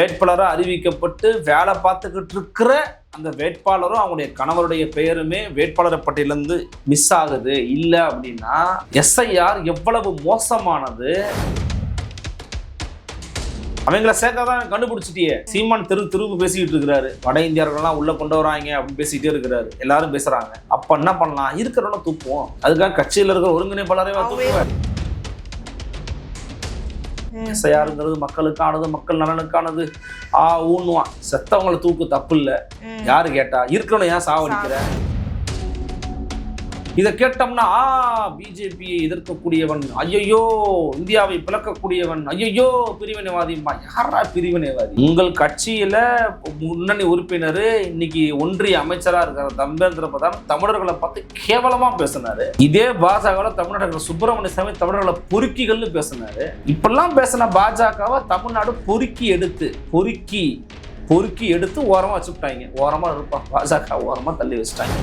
வேட்பாளராக அறிவிக்கப்பட்டு வேலை பார்த்துக்கிட்டு இருக்கிற அந்த வேட்பாளரும் அவங்களுடைய கணவருடைய பெயருமே வேட்பாளர் பட்டியலேருந்து மிஸ் ஆகுது. இல்லை அப்படின்னா எஸ்ஐஆர் எவ்வளவு மோசமானது? அவங்கள சேர்க்காதான் கண்டுபிடிச்சிட்டியே. சீமான் திரு திரும்ப பேசிக்கிட்டு இருக்கிறாரு. வட இந்தியர்கள்லாம் உள்ள கொண்டு வராங்க அப்படின்னு பேசிக்கிட்டே இருக்கிறாரு. எல்லாரும் பேசுறாங்க. அப்ப என்ன பண்ணலாம்? இருக்கிறவன தூக்குவோம். அதுக்காக கட்சியில் இருக்கிற ஒருங்கிணைப்பாளரே தூக்குவேன் எஸ்ஐஆருங்கிறது மக்களுக்கானது மக்கள் நலனுக்கானது. ஆ ஊன்னுவான். செத்தவங்களை தூக்கு தப்பு இல்லை யாரு கேட்டா இருக்கிறவனை ஏன் சாவடிக்கிற? இதை கேட்டோம்னா ஆ பிஜேபியை எதிர்க்கக்கூடியவன் ஐயையோ இந்தியாவை பிளக்கக்கூடியவன் ஐயையோ பிரிவினைவாதிம்பா யாரா பிரிவினைவாதி? உங்கள் கட்சியில முன்னணி உறுப்பினர் இன்னைக்கு ஒன்றிய அமைச்சரா இருக்கிற தம்பேந்திர பிரதான் தமிழர்களை பார்த்து கேவலமா பேசினாரு. இதே பாஜகவில் தமிழ்நாடு சுப்பிரமணிய சாமி தமிழர்களை பொறுக்கிகள்னு பேசினாரு. இப்பெல்லாம் பேசின பாஜகவை தமிழ்நாடு பொறுக்கி எடுத்து பொறுக்கி பொறுக்கி எடுத்து ஓரமாக வச்சுட்டாங்க ஓரமாக இருப்பான் பாஜக ஓரமாக தள்ளி வச்சுட்டாங்க.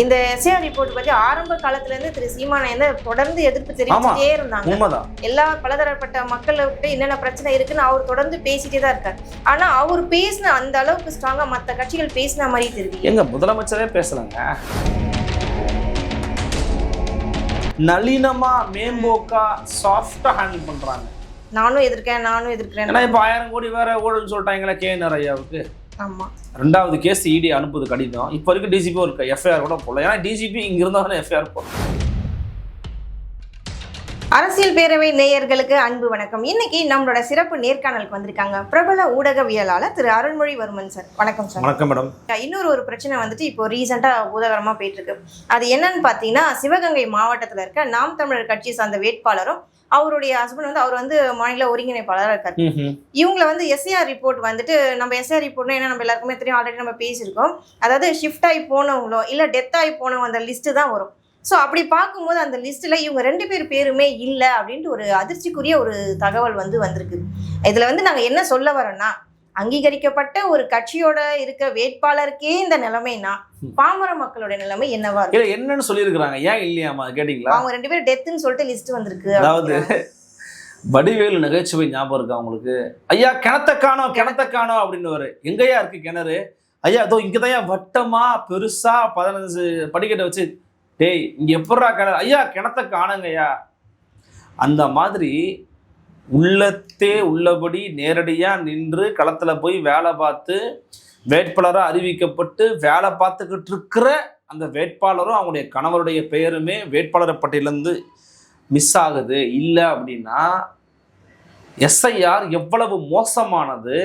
இந்த எஸ்ஏஆர் ரிப்போர்ட் பத்தி ஆரம்ப காலத்துல இருந்து திரு சீமானை வந்து தொடர்ந்து எதிர்ப்பு தெரிவிச்சுட்டே இருந்தாங்க. எல்லா பலதரப்பட்ட மக்கள்கிட்ட என்னென்ன பிரச்சனை இருக்குன்னு அவர் தொடர்ந்து பேசிட்டே தான் இருக்காரு. ஆனா அவர் பேசின அந்த அளவுக்கு ஸ்ட்ராங்கா மத்த கட்சிகள் பேசின மாதிரி தெரியுது. எங்க முதலமைச்சரே பேசலங்க. நளினமா மேம்போக்கா சாஃப்டா ஹேண்டில் பண்றாங்க. நானும் எதிர்க்கேன் நானும் எதிர்க்கிறேன். ஏன்னா இப்ப ஆயிரம் கோடி வேற ஊழல்னு சொல்லிட்டாங்களே கே ஐயாவுக்கு. ஆமா. ரெண்டாவது கேஸ் இடி அனுப்புது கடிதம் இப்போ இருக்க டிஜிபி ஒரு எஃப்ஐஆர் கூட போடல ஏன்னா டிஜிபி இங்க இருந்தாலும் எஃப்ஐஆர் போடலாம் அரசியல் பேரவை நேயர்களுக்கு அன்பு வணக்கம். இன்னைக்கு நம்மளோட சிறப்பு நேர்காணலுக்கு வந்திருக்காங்க பிரபல ஊடகவியலாளர் திரு அருள்மொழிவர்மன் சார். வணக்கம் சார். வணக்கம் மேடம். இன்னொரு ஒரு பிரச்சனை வந்துட்டு இப்போ ரீசெண்டாக பூதகரமாக போயிட்டு இருக்கு அது என்னன்னு பார்த்தீங்கன்னா சிவகங்கை மாவட்டத்தில் இருக்க நாம் தமிழர் கட்சியை சார்ந்த வேட்பாளரும் அவருடைய ஹஸ்பண்ட் வந்து அவர் வந்து மாநில ஒருங்கிணைப்பாளராக இருக்காரு. இவங்களை வந்து எஸ்ஏஆர் ரிப்போர்ட் வந்துட்டு நம்ம எஸ்ஏஆர் ரிப்போர்ட்னா என்ன? நம்ம எல்லாருக்குமே தெரியும். ஆல்ரெடி நம்ம பேசியிருக்கோம். அதாவது ஷிஃப்ட் ஆகி போனவங்களோ இல்லை டெத் ஆகி போனவங்க அந்த லிஸ்ட்டு தான் வரும். ஸோ அப்படி பார்க்கும்போது அந்த லிஸ்ட்டில் இவங்க ரெண்டு பேர் பேருமே இல்லை அப்படின்ட்டு ஒரு அதிர்ச்சிக்குரிய ஒரு தகவல் வந்து வந்திருக்கு. இதில் வந்து நாங்கள் என்ன சொல்ல வரோம்னா அங்கீகரிக்கப்பட்ட ஒரு கட்சியோட இருக்க வேட்பாளருக்கே இந்த நிலைமைனா பாமர மக்களோட நிலைமை என்னவா இருக்கும்? இல்ல என்னன்னு சொல்லியிருக்கிறாங்க. ஏன் இல்லையாமா கேட்டீங்களா? அவங்க ரெண்டு பேரும் டெத்துன்னு சொல்லிட்டு லிஸ்ட் வந்திருக்கு அதாவது வடிவேலு நகைச்சுவை ஞாபகம் இருக்கா உங்களுக்கு? ஐயா கிணத்த காணோம் கிணத்த காணோம் அப்படின்னு எங்கய்யா இருக்கு கிணறு? ஐயா அதோ இங்கதான் வட்டமா பெருசா பதினஞ்சு படிக்கட்டை வச்சு டேய் இங்கே எப்படா கிணறு ஐயா கிணத்த காணுங்கய்யா. அந்த மாதிரி உள்ளத்தே உள்ளபடி நேரடியாக நின்று களத்தில் போய் வேலை பார்த்து வேட்பாளராக அறிவிக்கப்பட்டு வேலை பார்த்துக்கிட்டு இருக்கிற அந்த வேட்பாளரும் அவங்களுடைய கணவருடைய பெயருமே வேட்பாளர் பட்டியலேருந்து மிஸ் ஆகுது. இல்லை அப்படின்னா எஸ்ஐஆர் எவ்வளவு மோசமானது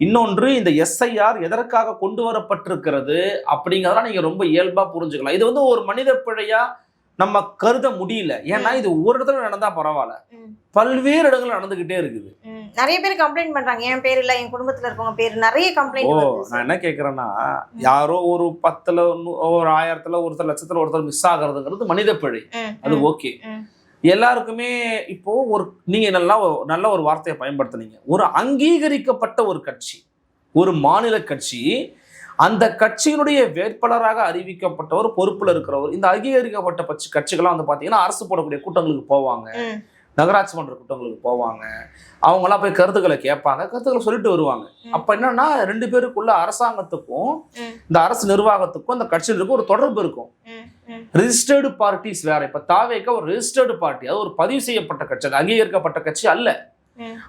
இன்னொன்று இந்த எஸ்ஐஆர் எதற்காக கொண்டு வரப்பட்டிருக்கிறது அப்படிங்கிறதெல்லாம் நீங்கள் ரொம்ப இயல்பாக புரிஞ்சுக்கலாம். இது வந்து ஒரு மனித பிழையா நம்ம கருத முடியல. ஏன்னா இது ஒரு இடத்துல நடந்தா பரவாயில்ல. பல்வேறு இடங்கள் நடந்துகிட்டே இருக்குது. நிறைய பேர் கம்ப்ளைண்ட் பண்றாங்க. என் பேர் இல்ல என் குடும்பத்துல இருக்கவங்க பேர். நிறைய ஓ கம்ப்ளைண்ட் நான் என்ன கேட்குறேன்னா யாரோ ஒரு பத்துல ஒரு ஆயிரத்துல ஒருத்தர் லட்சத்துல ஒருத்தர் மிஸ் ஆகுறதுங்கிறது மனித பிழை. அது ஓகே. எல்லாருக்குமே இப்போ ஒரு நீங்க நல்லா நல்ல ஒரு வார்த்தையை பயன்படுத்துனீங்க. ஒரு அங்கீகரிக்கப்பட்ட ஒரு கட்சி ஒரு மாநில கட்சி அந்த கட்சியினுடைய வேட்பாளராக அறிவிக்கப்பட்டவர் பொறுப்புல இருக்கிறவர் இந்த அங்கீகரிக்கப்பட்ட கட்சிகள்லாம் வந்து பாத்தீங்கன்னா அரசு போடக்கூடிய கூட்டங்களுக்கு போவாங்க. நகராட்சி மன்ற கூட்டங்களுக்கு போவாங்க. அவங்கெல்லாம் போய் கருத்துக்களை கேட்பாங்க. கருத்துக்களை சொல்லிட்டு வருவாங்க. அப்ப என்னன்னா ரெண்டு பேருக்குள்ள அரசாங்கத்துக்கும். இந்த அரசு நிர்வாகத்துக்கும் அந்த கட்சிகளுக்கும் ஒரு தொடர்பு இருக்கும். ரிஜிஸ்டர்டு பார்ட்டிஸ் வேற. இப்ப தாவேக்க ஒரு ரிஜிஸ்டர்டு பார்ட்டி அது ஒரு பதிவு செய்யப்பட்ட கட்சி. அது அங்கீகரிக்கப்பட்ட கட்சி அல்ல.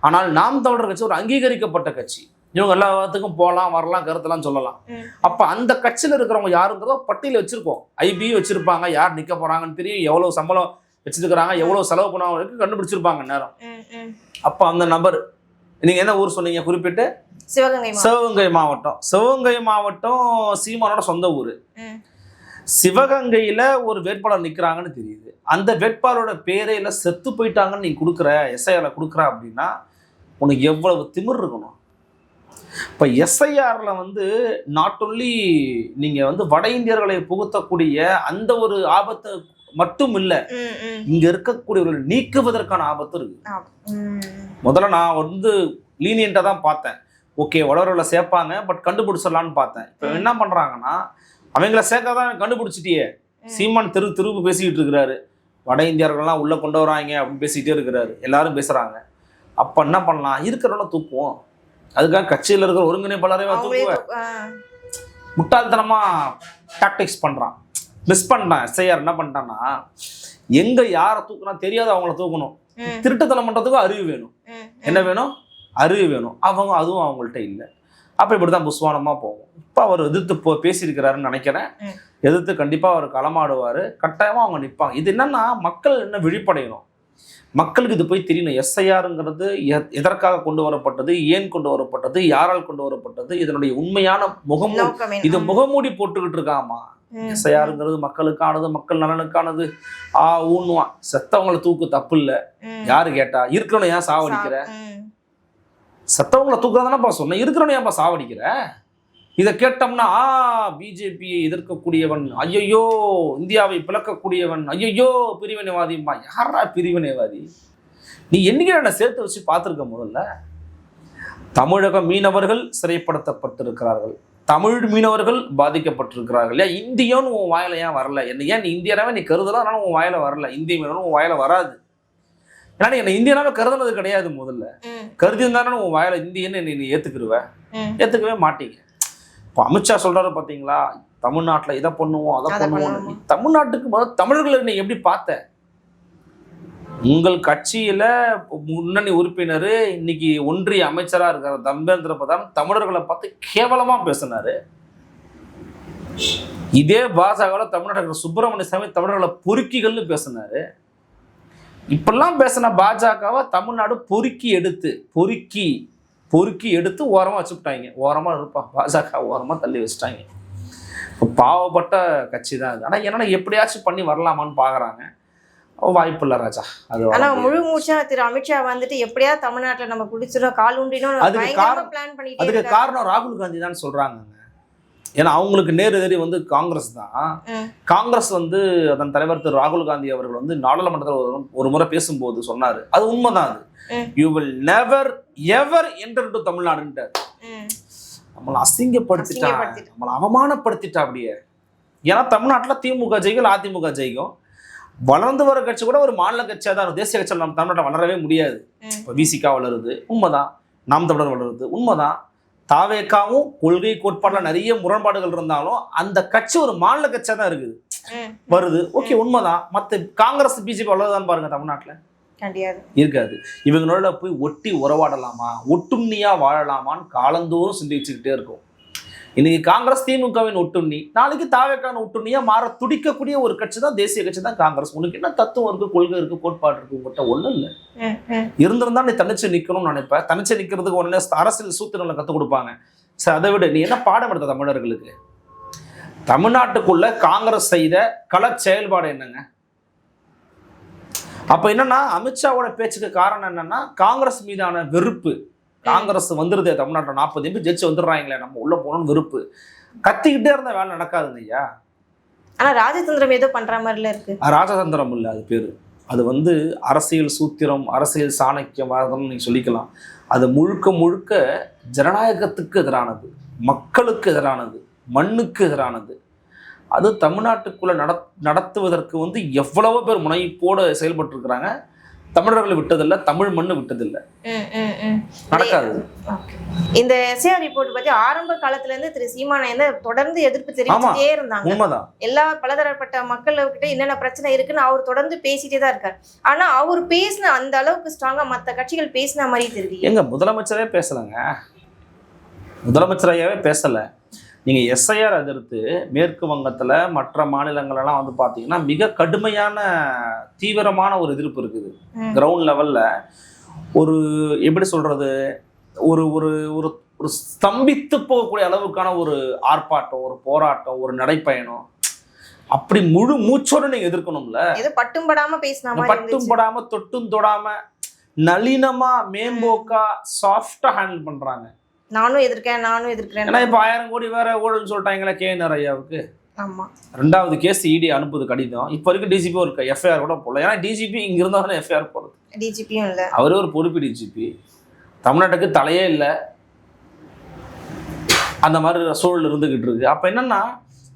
ஆனால் நாம் தமிழர் கட்சி ஒரு அங்கீகரிக்கப்பட்ட கட்சி. இவங்க எல்லாத்துக்கும் போகலாம் வரலாம் கருத்தெல்லாம் சொல்லலாம். அப்ப அந்த கட்சியில இருக்கிறவங்க யாருங்கிறதோ பட்டியல வச்சிருக்கோம் ஐபி வச்சிருப்பாங்க. யார் நிக்க போறாங்கன்னு தெரியும். எவ்வளவு சம்பளம் வச்சிருக்கிறாங்க. எவ்வளவு செலவு பண்ணுவாங்க கண்டுபிடிச்சிருப்பாங்க நேரம். அப்ப அந்த நபர் நீங்க என்ன ஊர் சொன்னீங்க? குறிப்பிட்டு? சிவகங்கை. சிவகங்கை மாவட்டம். சிவகங்கை மாவட்டம் சீமானோட சொந்த ஊர். சிவகங்கையில ஒரு வேட்பாளர் நிக்கிறாங்கன்னு தெரியுது. அந்த வேட்பாளரோட பேரே இல்ல செத்து போயிட்டாங்கன்னு நீ கொடுக்குற எஸ்ஐஆர்ல கொடுக்குற அப்படின்னா உனக்கு எவ்வளவு திமிர் இருக்கணும்? இப்போ எஸ்ஐஆர்ல வந்து நாட் ஒன்லி நீங்க வந்து வட இந்தியர்களை புகுத்தக்கூடிய அந்த ஒரு ஆபத்து மட்டும் இல்ல. இங்க இருக்கக்கூடியவர்களை நீக்குவதற்கான ஆபத்து இருக்கு. முதல்ல நான் வந்து லீனியண்டா தான் பார்த்தேன். ஓகே வளர்களை சேர்ப்பாங்க பட் கண்டுபிடிச்சிடலான்னு பார்த்தேன். இப்போ என்ன பண்றாங்கன்னா அவங்கள சேர்க்காதான் கண்டுபிடிச்சிட்டியே. சீமான் திரு திரும்ப பேசிக்கிட்டு இருக்கிறாரு. வட இந்தியர்கள்லாம் உள்ள கொண்டு வராங்க அப்படின்னு பேசிக்கிட்டே இருக்கிறாரு. எல்லாரும் பேசுறாங்க. அப்ப என்ன பண்ணலாம்? இருக்கிறவன தூக்குவோம். அதுக்காக கட்சியில் இருக்கிற ஒருங்கிணைப்பாளரே அவங்களே தூக்குவேன் தூ- ஆ, முட்டாள்தனமா டாக்டிக்ஸ் பண்றான். மிஸ் பண்ணிட்டான் எஸ்ஐஆர் என்ன பண்ணிட்டான்னா எங்க யாரை தூக்குனா தெரியாத அவங்கள தூக்கணும். திருட்டுத்தனம் பண்றதுக்கும் அறிவு வேணும். என்ன வேணும்? அறிவு வேணும். அவங்க அதுவும் அவங்கள்ட்ட இல்லை. அப்போ இப்படி தான் புஸ்வானமாக போகும். இப்போ அவர் எதிர்த்து போ பேசியிருக்கிறாருன்னு நினைக்கிறேன். எதிர்த்து கண்டிப்பாக அவர் களமாடுவார். கட்டாயமாக அவங்க நிற்பாங்க இது என்னன்னா மக்கள் என்ன விழிப்படையணும்? மக்களுக்கு இது போய் தெரியணும். எஸ்ஐஆருங்கிறது எதற்காக கொண்டு வரப்பட்டது? ஏன் கொண்டு வரப்பட்டது? யாரால் கொண்டு வரப்பட்டது? இதனுடைய உண்மையான என்ன? இது முகமூடி போட்டுக்கிட்டு இருக்காமா? எஸ்ஐஆருங்கிறது மக்களுக்கானது மக்கள் நலனுக்கானது. ஆ ஊன்னுவான் செத்தவங்களை தூக்கு தப்பு இல்லை யாரு கேட்டா? இருக்கிறவனை ஏன் சாவடிக்கிற? சத்தவங்களை தூக்குறதானப்பா சொன்னேன் இருக்கிறவனை ஏன்பா சாவடிக்கிற? இதை கேட்டோம்னா ஆ பிஜேபியை எதிர்க்கக்கூடியவன் ஐயையோ இந்தியாவை பிளக்கக்கூடியவன் ஐயையோ பிரிவினைவாதிம்மா யாரா பிரிவினைவாதி? நீ என்னைக்கு என்ன சேர்த்து வச்சு பார்த்துருக்க முதல்ல? தமிழக மீனவர்கள் சிறைப்படுத்தப்பட்டிருக்கிறார்கள். தமிழ் மீனவர்கள் பாதிக்கப்பட்டிருக்கிறார்கள். ஏன் இந்தியன்னு உன் வாயில ஏன் வரல? என்ன ஏன் நீ இந்தியனாவே நீ கருதலாம் அதனால உன் வாயில வரல. இந்திய மீனவன் உன் வாயில வராது. ஏன்னா நீ என்னை இந்தியனாவே கருதுனது கிடையாது முதல்ல. கருதி இருந்தானே உன் வாயில இந்தியன்னு நீ நீ ஏத்துக்கிருவ. ஏத்துக்கவே மாட்டீங்க. இப்போ அமித்ஷா சொல்றாரு பாத்தீங்களா? தமிழ்நாட்டுல இதை பண்ணுவோம் அதை பண்ணுவோம் தமிழ்நாட்டுக்கு முதல்ல தமிழர்களை நீ எப்படி பார்த்த? உங்கள் கட்சியில முன்னணி உறுப்பினர் இன்னைக்கு ஒன்றிய அமைச்சரா இருக்கிற தம்பேந்திர பிரதான் தமிழர்களை பார்த்து கேவலமா பேசினாரு. இதே பாஜகவில் தமிழ்நாட்டில் சுப்பிரமணிய சாமி தமிழர்களை பொறுக்கிகள்னு பேசினாரு. இப்பெல்லாம் பேசின பாஜகவை தமிழ்நாடு பொறுக்கி எடுத்து பொறுக்கி பொறுக்கி எடுத்து ஓரமாக வச்சுவிட்டாங்க ஓரமாக இருப்பா பாஜக ஓரமாக தள்ளி வச்சுட்டாங்க. பாவப்பட்ட கட்சி தான் அது ஆனால் என்னன்னா எப்படியாச்சும் பண்ணி வரலாமான்னு பார்க்குறாங்க வாய்ப்பு இல்லை ராஜா. அது வர ஆனா முடியாது. முழு மூச்சா திரு அமித்ஷா வந்துட்டு எப்படியாவது தமிழ்நாட்டுல நம்ம குடிச்சிடும் கால் உண்டினோம் அதுக்கு காரணம்- அதுக்கு. காரணம் ராகுல் காந்தி தான் சொல்றாங்க ஏன்னா அவங்களுக்கு நேரு எதிரி வந்து காங்கிரஸ் தான். காங்கிரஸ் வந்து அதன் தலைவர் திரு ராகுல் காந்தி அவர்கள் வந்து நாடாளுமன்றத்தில் ஒரு முறை பேசும்போது சொன்னாரு. அது உண்மைதான் அது. You will never ever enter to தமிழ்நாடுன்ட்டு நம்மளை அசிங்கப்படுத்திட்டா. நம்மளை அவமானப்படுத்திட்டா அப்படியே. ஏன்னா தமிழ்நாட்டில் திமுக ஜெயிக்கும் அதிமுக ஜெயிக்கும். வளர்ந்து வர கட்சி கூட ஒரு மாநில கட்சியாக தான். தேசிய கட்சியில் நம்ம தமிழ்நாட்டில் வளரவே முடியாது. இப்போ விசிகா வளருது. உண்மைதான். நாம் தமிழர் வளருது. உண்மைதான். தாவேக்காவும் கொள்கை கோட்பாட்டில் நிறைய முரண்பாடுகள் இருந்தாலும் அந்த கட்சி ஒரு மாநில கட்சியாக தான் இருக்குது. வருது. ஓகே உண்மைதான். மற்ற காங்கிரஸ் பிஜேபி வளருதான்னு பாருங்க தமிழ்நாட்டில். இருக்காது. இவங்களோட போய் ஒட்டி உறவாடலாமா? ஒட்டுண்ணியா வாழலாமான்னு காலந்தோறும் சிந்திச்சுக்கிட்டே இருக்கும். இன்னைக்கு காங்கிரஸ் திமுகவின் ஒட்டுண்ணி நாளைக்கு தாவேக்கான ஒட்டுண்ணியா மாற துடிக்கக்கூடிய ஒரு கட்சி தான் தேசிய கட்சி தான் காங்கிரஸ். உனக்கு என்ன தத்துவம் இருக்கு கொள்கை இருக்கு கோட்பாடு இருக்கு உங்கள்கிட்ட ஒண்ணும் இல்லை. இருந்திருந்தா நீ தனிச்சு நிக்கணும்னு நினைப்ப. தனிச்சு நிக்கிறதுக்கு உடனே அரசியல் சூத்திரங்களை கற்றுக் கொடுப்பாங்க. சரி அதை விட. நீ என்ன பாடம் எடுத்த தமிழர்களுக்கு? தமிழ்நாட்டுக்குள்ள காங்கிரஸ் செய்த கள செயல்பாடு என்னங்க? அப்ப என்னன்னா அமித்ஷாவோட பேச்சுக்கு காரணம் என்னன்னா காங்கிரஸ் மீதான வெறுப்பு. காங்கிரஸ் வந்துருதே தமிழ்நாட்டில் நாற்பது எம்பி ஜெயிச்சு வந்துடுறாங்களே நம்ம உள்ள போகணும்னு வெறுப்பு. கத்திக்கிட்டே இருந்த வேலை நடக்காதுங்க ஐயா. ஆனா ராஜதந்திரம் ஏதோ பண்ற மாதிரில இருக்கு. ராஜதந்திரம் இல்லை அது பேர். அது வந்து அரசியல் சூத்திரம் அரசியல் சாணக்கியவாதம் நீங்க சொல்லிக்கலாம். அது முழுக்க முழுக்க ஜனநாயகத்துக்கு எதிரானது மக்களுக்கு எதிரானது மண்ணுக்கு எதிரானது. அது தமிழ்நாட்டுக்குள்ள நட நடத்துவதற்கு வந்து எவ்வளவோ பேர் முனைப்போடு செயல்பட்டு இருக்கிறாங்க தமிழர்களை விட்டதில்லை தமிழ் மண்ணு விட்டதில்லை. நடக்காது. இந்த எஸ்ஏஆர் ரிப்போர்ட் பத்தி ஆரம்ப காலத்துல இருந்து திரு சீமானை வந்து தொடர்ந்து எதிர்ப்பு தெரிவிச்சுட்டே இருந்தாங்க. உண்மைதான். எல்லா பலதரப்பட்ட மக்கள்கிட்ட என்னென்ன பிரச்சனை இருக்குன்னு அவர் தொடர்ந்து பேசிட்டே தான் இருக்காரு. ஆனா அவர் பேசின அந்த அளவுக்கு ஸ்ட்ராங்கா மத்த கட்சிகள் பேசின மாதிரி தெரியல எங்க முதலமைச்சரே பேசலைங்க. முதலமைச்சரையாவே பேசல. நீங்க எஸ்ஐஆர் எதிர்த்து மேற்கு வங்கத்துல மற்ற மாநிலங்களெல்லாம் வந்து பாத்தீங்கன்னா மிக கடுமையான தீவிரமான ஒரு எதிர்ப்பு இருக்குது. கிரவுண்ட் லெவல்ல ஒரு எப்படி சொல்றது? ஒரு ஒரு ஒரு ஒரு ஸ்தம்பித்து போகக்கூடிய அளவுக்கான ஒரு ஆர்ப்பாட்டம் ஒரு போராட்டம் ஒரு நடைப்பயணம். அப்படி முழு மூச்சோட நீங்க எதிர்க்கணும்ல? பட்டும் படாம பேசின பட்டும் படாம தொட்டும் தொடாம நளினமா மேம்போக்கா சாஃப்டா ஹேண்டில் பண்றாங்க. நானும் எதிர்க்கிறேன் நானும் எதிர்க்கிறேன். ஏன்னா இப்ப ஆயிரம் கோடி வேற ஊழல்னு சொல்லிட்டாங்களே கே ஐயாவுக்கு ஆமா. ரெண்டாவது கேஸ் இடி அனுப்புது கடிதம். இப்போ வரைக்கும் டிஜிபி ஒரு எஃப்ஐஆர் கூட போடல. ஏன்னா டிஜிபி இங்க இருந்தா தானே எஃப்ஐஆர் போடுறது. டிஜிபியும் இல்ல. அவரே ஒரு பொறுப்பு டிஜிபி தமிழ்நாட்டுக்கு தலையே இல்லை. அந்த மாதிரி சூழல் இருந்துகிட்டு இருக்கு. அப்ப என்னன்னா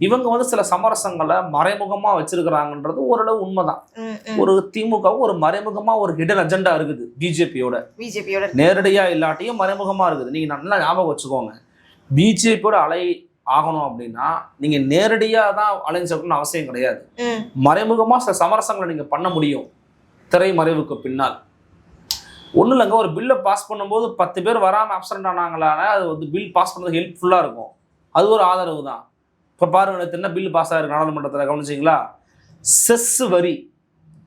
இவங்க வந்து சில சமரசங்களை மறைமுகமா வச்சிருக்கிறாங்கன்றது ஓரளவு உண்மைதான். ஒரு திமுகவும் ஒரு மறைமுகமா ஒரு ஹிடன் அஜெண்டா இருக்குது பிஜேபியோட. பிஜேபியோட. நேரடியா இல்லாட்டியும் மறைமுகமா இருக்குது. நீங்க நல்லா ஞாபகம் வச்சுக்கோங்க. பிஜேபியோட அலை ஆகணும் அப்படின்னா நீங்க நேரடியா தான் அலைன்ஸ் இருக்கணும்னு அவசியம் கிடையாது. மறைமுகமா சில சமரசங்களை நீங்க பண்ண முடியும். திரைமறைவுக்கு பின்னால். ஒன்றும் இல்லைங்க ஒரு பில்லை பாஸ் பண்ணும்போது பத்து பேர் வராமல் அப்சண்ட் ஆனாங்களான அது வந்து பில் பாஸ் பண்ணுறது ஹெல்ப்ஃபுல்லாக இருக்கும். அது ஒரு ஆதரவு தான். இப்போ பாருங்க நேத்து என்ன பில் பாஸ் ஆயிருக்கு நாடாளுமன்றத்தில் கவனிச்சிங்களா? செஸ் வரி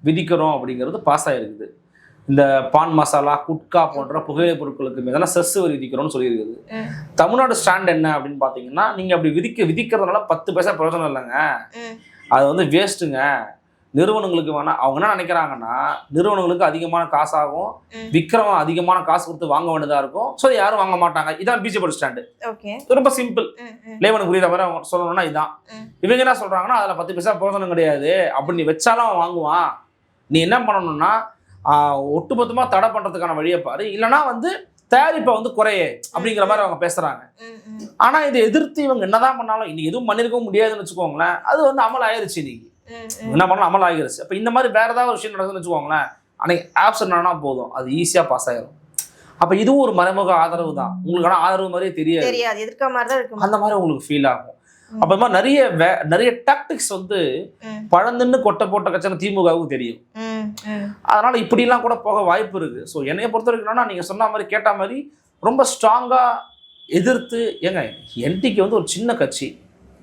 விதிக்கிறோம் அப்படிங்கிறது பாஸ் ஆயிருக்குது. இந்த பான் மசாலா குட்கா போன்ற புகையிலை பொருட்களுக்கு மீதெல்லாம் செஸ் வரி விதிக்கிறோம்னு சொல்லியிருக்குது. தமிழ்நாடு ஸ்டாண்ட் என்ன அப்படின்னு பார்த்தீங்கன்னா நீங்கள் அப்படி விதிக்க விதிக்கிறதுனால பத்து பைசா பிரயோஜனம் இல்லைங்க. அது வந்து வேஸ்ட்டுங்க நிறுவனங்களுக்கு வேணா அவங்க என்ன நினைக்கிறாங்கன்னா நிறுவனங்களுக்கு அதிகமான காசாகும் ம். விக்ரமம் அதிகமான காசு கொடுத்து வாங்க வேண்டியதா இருக்கும் ஸோ யாரும் வாங்க மாட்டாங்க இதான் பிஜேபி ஸ்டாண்டு ஓகே ரொம்ப சிம்பிள். லேவனுக்கு புரியுற மாதிரி அவங்க சொல்லணும்னா இதான் ம். இவங்க என்ன சொல்றாங்கன்னா அதில் பத்து பைசா பிரயோஜனம் கிடையாது அப்படி நீ வச்சாலும் அவன் வாங்குவான் நீ என்ன பண்ணணும்னா ஒட்டுமொத்தமா தடை பண்றதுக்கான வழியை பாரு இல்லைன்னா வந்து தயாரிப்பை வந்து குறையே அப்படிங்கிற மாதிரி அவங்க பேசுறாங்க. ஆனா இதை எதிர்த்து இவங்க என்னதான் பண்ணாலும் இன்னைக்கு எதுவும் பண்ணிருக்கவும் முடியாதுன்னு வச்சுக்கோங்களேன் அது வந்து அமல் ஆயிருச்சு இன்னைக்கு. என்ன பண்ணலாம்? அமல் ஆகிருச்சு. அப்போ இந்த மாதிரி வேற ஏதாவது ஒரு விஷயம் நடக்குதுன்னு வச்சுக்கோங்களேன் அன்னைக்கு ஆப்ஸ் என்னன்னா போதும். அது ஈஸியாக பாஸ் ஆயிரும். அப்போ இதுவும் ஒரு மறைமுக ஆதரவு தான். உங்களுக்கு ஆனால் ஆதரவு மாதிரியே தெரியாது. தெரியாது. எதிர்க்க மாதிரி தான் இருக்கு அந்த மாதிரி உங்களுக்கு ஃபீல் ஆகும். அப்போ மாதிரி நிறைய நிறைய டாக்டிக்ஸ் வந்து. பழந்துன்னு கொட்டை போட்ட கட்சியான திமுகவுக்கு தெரியும். அதனால இப்படிலாம் கூட போக வாய்ப்பு இருக்கு. ஸோ என்னைய பொறுத்த வரைக்கும் என்னன்னா நீங்க சொன்ன மாதிரி கேட்ட மாதிரி ரொம்ப ஸ்ட்ராங்கா எதிர்த்து ஏங்க என்டிக்கு வந்து ஒரு சின்ன கட்சி.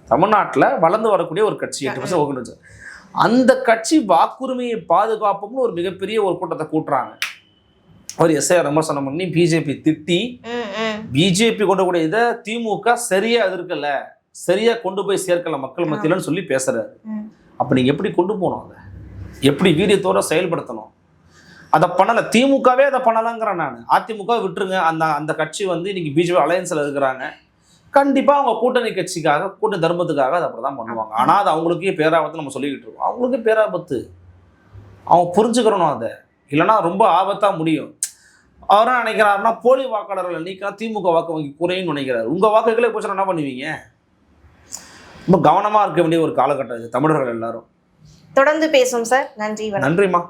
தமிழ்நாட்டில் வளர்ந்து வரக்கூடிய ஒரு கட்சி எட்டு பர்சன்ட் ஓகே அந்த கட்சி வாக்குரிமையை பாதுகாப்பும்னு ஒரு மிகப்பெரிய ஒரு கூட்டத்தை கூட்டுறாங்க. அவர் எஸ்ஐ விமர்சனம் பண்ணி பிஜேபி திட்டி. பிஜேபி கொண்டு கூட இதை திமுக சரியா எதிர்க்கல சரியா கொண்டு போய் சேர்க்கல மக்கள் மத்தியிலன்னு சொல்லி பேசுறாரு. அப்ப நீங்க எப்படி கொண்டு போகணும் அதை? எப்படி வீரியத்தோட செயல்படுத்தணும்? அதை பண்ணல திமுகவே அதை பண்ணலங்கிறேன் நான். அதிமுக விட்டுருங்க. அந்த அந்த கட்சி வந்து இன்னைக்கு பிஜேபி அலையன்ஸ்ல இருக்கிறாங்க. கண்டிப்பா அவங்க கூட்டணி கட்சிக்காக கூட்டணி தர்மத்துக்காக அதை அப்படிதான் பண்ணுவாங்க. ஆனா அது அவங்களுக்கே பேராபத்து நம்ம சொல்லிக்கிட்டு இருக்கோம். அவங்களுக்கே பேராபத்து. அவங்க புரிஞ்சுக்கிறணும் அதை. இல்லைன்னா ரொம்ப ஆபத்தா முடியும். அவர் என்ன நினைக்கிறாருன்னா போலி வாக்காளர்களை நீக்கினா திமுக வாக்கு வங்கி குறையும்னு நினைக்கிறாரு. உங்க வாக்குகளே போச்சுன்னா என்ன பண்ணுவீங்க? ரொம்ப கவனமா இருக்க வேண்டிய ஒரு காலகட்டம் இது தமிழர்கள் எல்லாரும். தொடர்ந்து பேசும் சார். நன்றி நன்றிம்மா.